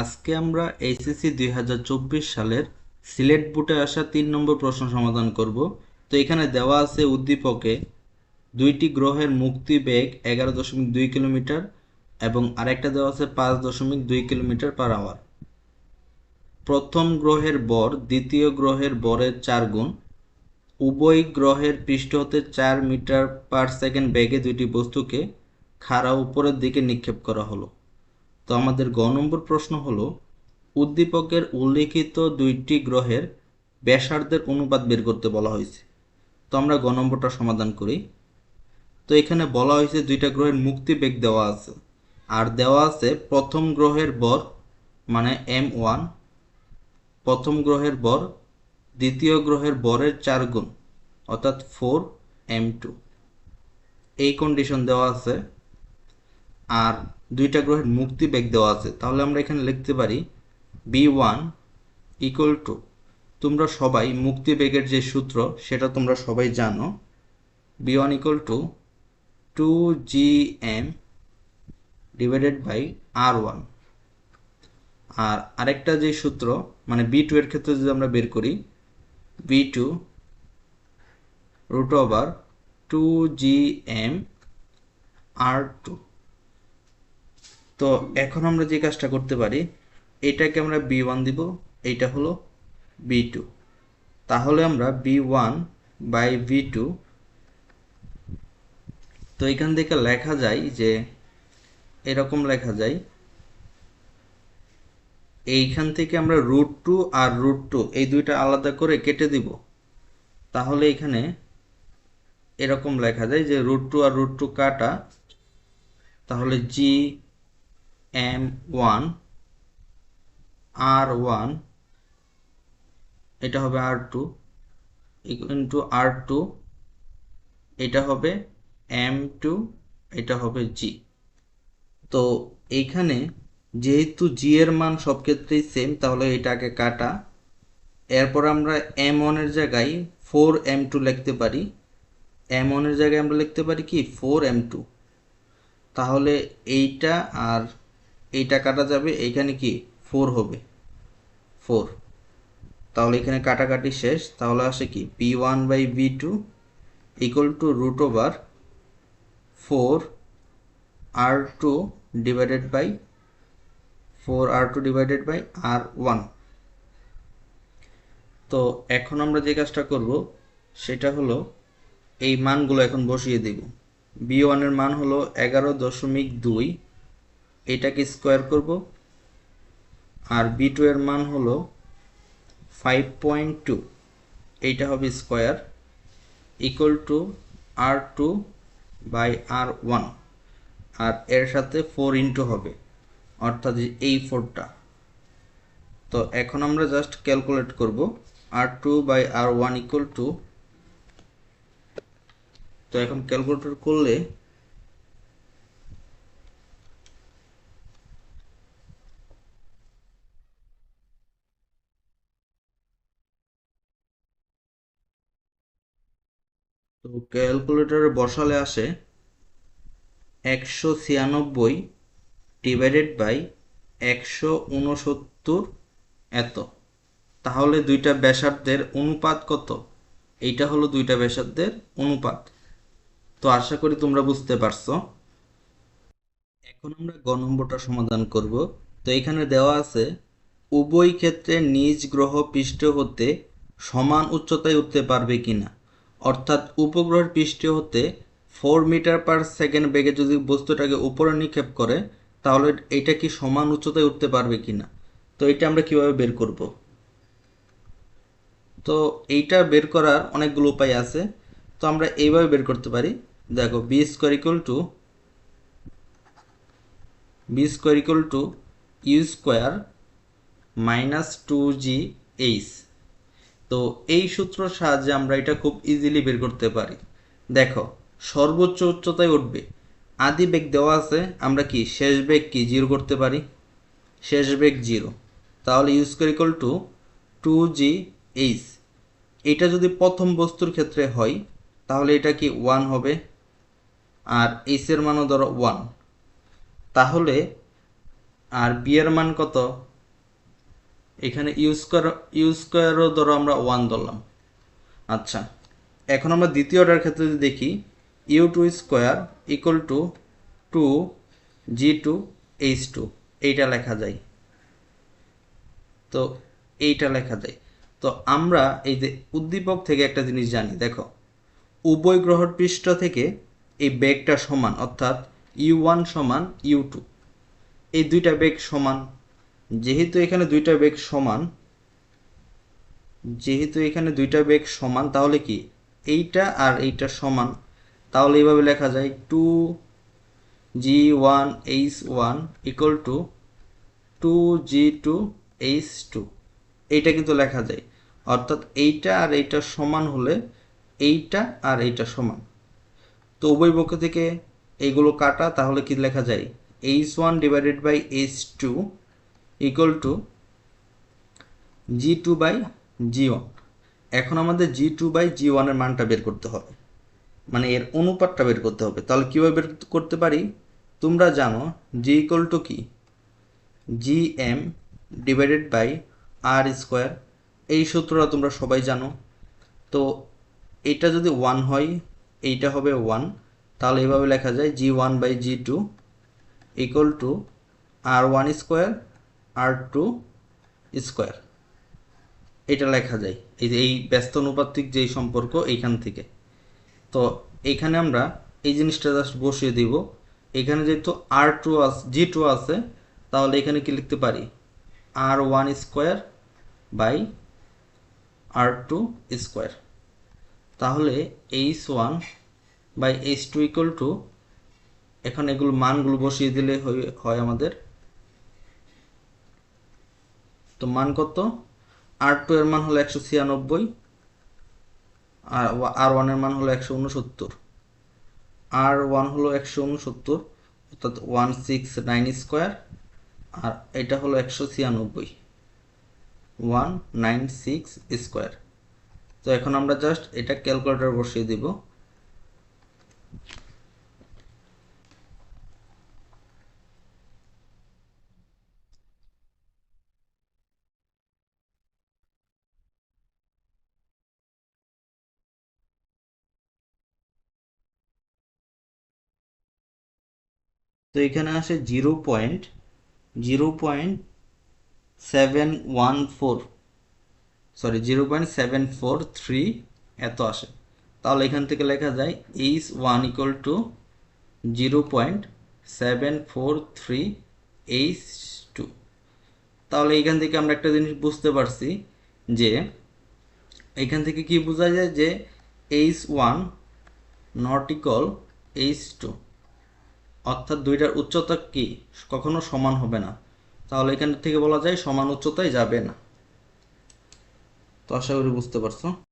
আজকে আমরা এইচএসসি দুই হাজার চব্বিশ সালের সিলেট বুটে আসা তিন নম্বর প্রশ্ন সমাধান করব। তো এখানে দেওয়া আছে উদ্দীপকে দুইটি গ্রহের মুক্তি বেগ এগারো দশমিক দুই কিলোমিটার এবং আরেকটা দেওয়া আছে পাঁচ দশমিক দুই কিলোমিটার পার আওয়ার। প্রথম গ্রহের বর দ্বিতীয় গ্রহের বরের চার গুণ। উভয় গ্রহের পৃষ্ঠ হতে চার মিটার পার সেকেন্ড বেগে দুইটি বস্তুকে খাড়া উপরের দিকে নিক্ষেপ করা হলো। তো আমাদের গ নম্বর প্রশ্ন হলো, উদ্দীপকের উল্লিখিত দুইটি গ্রহের ব্যাসার্ধের অনুপাত বের করতে বলা হয়েছে। তো আমরা গ নম্বরটা সমাধান করি। তো এখানে বলা হয়েছে দুইটা গ্রহের মুক্তি বেগ দেওয়া আছে। আর দেওয়া আছে প্রথম গ্রহের বর মানে এম ওয়ান, প্রথম গ্রহের বর, দ্বিতীয় গ্রহের বরের চার গুণ, অর্থাৎ ফোর এম টু। এই কন্ডিশন দেওয়া আছে। আর দুইটা গ্রহের মুক্তি বেগ দেওয়া আছে। তাহলে আমরা এখানে লিখতে পারি বি ওয়ান ইকুয়াল টু তোমরা সবাই মুক্তি বেগের যে সূত্র, সেটা তোমরা সবাই জানো। B one equal to two G M divided by R one আর আরেকটা যে সূত্র মানে বি টু এর ক্ষেত্রে যদি আমরা বের করি, B two root over two G M R two তো এখন আমরা যে কাজটা করতে পারি, এটাকে আমরা বি ওয়ান দিব, এইটা হলো বি টু তাহলে আমরা B one by B two তো এখান থেকে লেখা যায় যে, এরকম লেখা যায়, এইখান থেকে আমরা রুট টু আর রুট টু এই দুইটা আলাদা করে কেটে দিব। তাহলে এখানে এরকম লেখা যায় যে রুট টু আর রুট টু কাটা, তাহলে G M one R one এটা হবে R two into R two এটা হবে এম টু এটা হবে জি তো এইখানে যেহেতু জি এর মান সব ক্ষেত্রেই সেম তাহলে এটাকে কাটা। এরপর আমরা এম ওয়ানের জায়গায় ফোর এম টু লিখতে পারি। এম ওয়ানের জায়গায় আমরা লিখতে পারি কি? ফোর এম টু তাহলে এইটা আর এইটা কাটা যাবে, এইখানে কি? ফোর হবে। ফোর তাহলে এখানে কাটাকাটি শেষ। তাহলে আসে কি? B one by B two equal to root over four R two divided by four R two divided by R one তো এখন আমরা যে কাজটা করব, সেটা হলো এই মানগুলো এখন বসিয়ে দেব। বি ওয়ানের মান হলো এগারো দশমিক দুই। এটাকে স্কোয়ার করব। আর বি টু এর মান হলো ফাইভ পয়েন্ট টু এইটা হবে square equal to R two by R one আর এর সাথে ফোর ইন্টু হবে, অর্থাৎ এই ফোরটা তো এখন আমরা জাস্ট ক্যালকুলেট করব। R two by R one equal to তো এখন ক্যালকুলেটর করলে ক্যালকুলেটরে বসালে আসে একশো ছিয়ানব্বই ডিভাইডেড বাই একশো উনসত্তর এত। তাহলে দুইটা ব্যাসার্ধের অনুপাত কত? এইটা হলো দুইটা ব্যাসার্ধের অনুপাত। তো আশা করি তোমরা বুঝতে পারছ। এখন আমরা গ নম্বরটা সমাধান করব। তো এখানে দেওয়া আছে, উভয় ক্ষেত্রে নিজ গ্রহ পৃষ্ঠ হতে সমান উচ্চতায় উঠতে পারবে কিনা। অর্থাৎ উপগ্রহের পৃষ্ঠ হতে ফোর মিটার পার সেকেন্ড বেগে যদি বস্তুটাকে উপরে নিক্ষেপ করে, তাহলে এটা কি সমান উচ্চতায় উঠতে পারবে কিনা? তো এটা আমরা কীভাবে বের করব? তো এইটা বের করার অনেকগুলো উপায় আছে। তো আমরা এইভাবে বের করতে পারি। দেখো B square equal to B square equal to U square minus two G H তো এই সূত্রের সাহায্যে আমরা এটা খুব ইজিলি বের করতে পারি। দেখো, সর্বোচ্চ উচ্চতায় উঠবে। আদি বেগ দেওয়া আছে, আমরা কি শেষ বেগ কি জিরো করতে পারি? শেষ বেগ জিরো তাহলে use equal to two G H এটা যদি প্রথম বস্তুর ক্ষেত্রে হয়, তাহলে এটা কি ওয়ান হবে? আর এইচের মানও ধরো ওয়ান তাহলে, আর বি এর মান কত? এখানে ইউ স্কোয়ার ইউ স্কোয়ারও ধরো আমরা ওয়ান ধরলাম। আচ্ছা এখন আমরা দ্বিতীয় অর্ডার ক্ষেত্রে যদি দেখি U two square equal to two G two H two এইটা লেখা যায়। তো এইটা লেখা যায়। তো আমরা এই যে উদ্দীপক থেকে একটা জিনিস জানি, দেখো, উভয় গ্রহর পৃষ্ঠ থেকে এই বেগটা সমান, অর্থাৎ ইউ ওয়ান সমান ইউ টু এই দুইটা বেগ সমান। যেহেতু এখানে দুইটা বেগ সমান, যেহেতু এখানে দুইটা বেগ সমান, তাহলে কি? এইটা আর এইটা সমান। তাহলে এইভাবে লেখা যায় two G one H one equal to two G two H two এইটা কিন্তু লেখা যায়। অর্থাৎ এইটা আর এইটা সমান হলে এইটা আর এইটা সমান। তো উভয় পক্ষ থেকে এইগুলো কাটা, তাহলে কি লেখা যায়? H one divided by H two equal to G two by G one এখন আমাদের জি টু বাই জি ওয়ানের মানটা বের করতে হবে। মানে এর অনুপাতটা বের করতে হবে। তাহলে কীভাবে বের করতে পারি? তোমরা জানো জি ইকুয়াল টু কি? G M divided by R square এই সূত্রটা তোমরা সবাই জানো। তো এটা যদি ওয়ান হয়, এইটা হবে ওয়ান তাহলে এভাবে লেখা যায় G one by G two equal to R one square R two square এটা লেখা যায়। এই যে এই ব্যস্ত অনুপাতিক যেই সম্পর্ক এইখান থেকে। তো এইখানে আমরা এই জিনিসটা জাস্ট বসিয়ে দিব। এখানে যেহেতু আর টু আছে জি টু আছে, তাহলে এখানে কি লিখতে পারি? R one square by R two square তাহলে H one by H two equal to এখন এগুলো মানগুলো বসিয়ে দিলে হয় আমাদের তো মান কত? আর টু এর মান হলো একশো ছিয়ানব্বই, আর আর ওয়ানের মান হলো একশো উনসত্তর আর ওয়ান হলো একশো উনসত্তর অর্থাৎ ওয়ান সিক্স নাইন স্কোয়ার আর এটা হলো একশো ছিয়ানব্বই। ওয়ান নাইন সিক্স স্কোয়ার তো এখন আমরা জাস্ট এটা ক্যালকুলেটর বসিয়ে দিব। তো এখানে আসে zero point zero point seven one four, sorry, zero point seven four three এত আসে। তাহলে এখান থেকে লেখা যায় H one equal to zero point seven four three H two. তাহলে এখান থেকে আমরা একটা জিনিস বুঝতে পারছি যে, এখান থেকে কি বোঝা যায় যে H one not equal H two অর্থাৎ দুইটার উচ্চতা কি? কখনো সমান হবে না। তাহলে এখান থেকে বলা যায় সমান উচ্চতায় যাবে না। তো আশা করি বুঝতে পারছ।